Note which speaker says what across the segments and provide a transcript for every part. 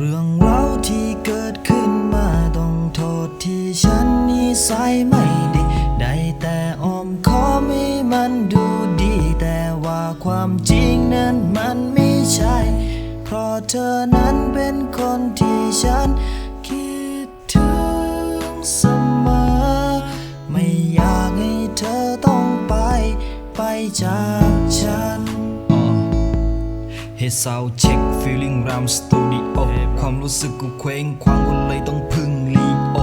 Speaker 1: เรื่องราวที่เกิดขึ้นมาต้องโทษที่ฉันนิสัยไม่ดีได้แต่อ้อมขอให้มันดูดี แต่ว่าความจริงนั้นมันไม่ใช่ เพราะเธอนั้นเป็นคนที่ฉันคิดถึงเสมอ ไม่อยากให้เธอต้องไป ไปจากฉัน
Speaker 2: Here's our check feeling round studio มสตูดิโอความรู้สึกกูเคว้งคว้างก็เลยต้องพึ่งลีโอ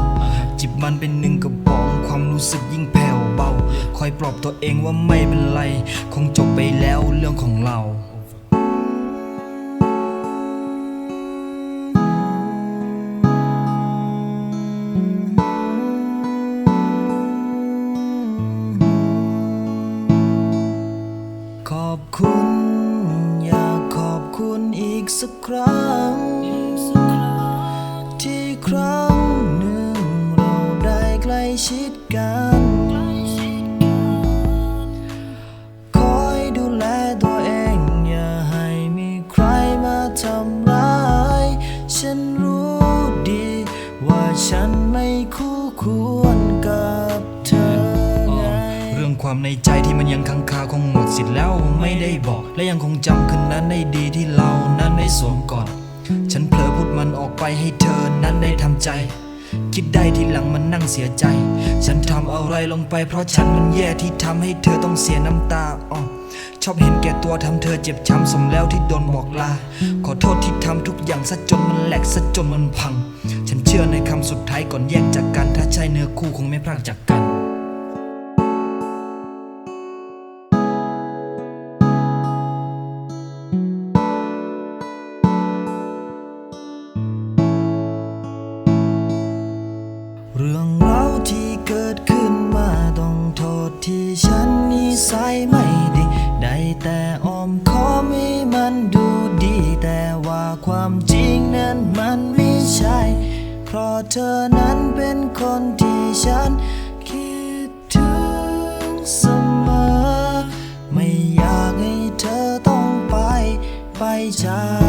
Speaker 2: จิบมันเป็นหนึ่งกระป๋องความรู้สึกยิ่งแผ่วเบา คอยปลอบตัวเองว่าไม่เป็นไร คงจบไปแล้วเรื่องของเรา
Speaker 1: ขอบคุณ อยากขอบคุณอีกสักครั้ง ที่ครั้งหนึ่งเราได้ใกล้ชิดกัน คอยดูแลตัวเองอย่าให้มีใครมาทำร้าย ฉันรู้ดี ว่าฉันไม่คู่ควรกับเธอไง
Speaker 2: เรื่องความในใจที่มันยังค้างคาคงหมดสิทธิ์แล้วไม่ได้บอก และยังคงจำคืนนั้นได้ดีที่เรานั้นได้สวมกอดฉัน ออกไปให้เธอนั้นได้ทำใจ คิดได้ทีหลังมันนั่งเสียใจ ฉันทำอะไรลงไปเพราะฉันมันแย่ที่ทำให้เธอต้องเสียน้ำตาอ๋อชอบเห็นแก่ตัวทำเธอเจ็บช้ำสมแล้วที่โดนบอกลา ขอโทษที่ทำทุกอย่างซะจนมันแหลกซะจนมันพัง ฉันเชื่อในคำสุดท้ายก่อนแยกจากกัน ถ้าใช่เนื้อคู่คงไม่พรากจากกัน
Speaker 1: สัยไม่ดี ได้แต่อ้อมขอมีมันดูดี แต่ว่าความจริงนั้นมันไม่ใช่ เพราะเธอนั้นเป็นคนที่ฉันคิดถึงเสมอ ไม่อยากให้เธอต้องไป ไปจาก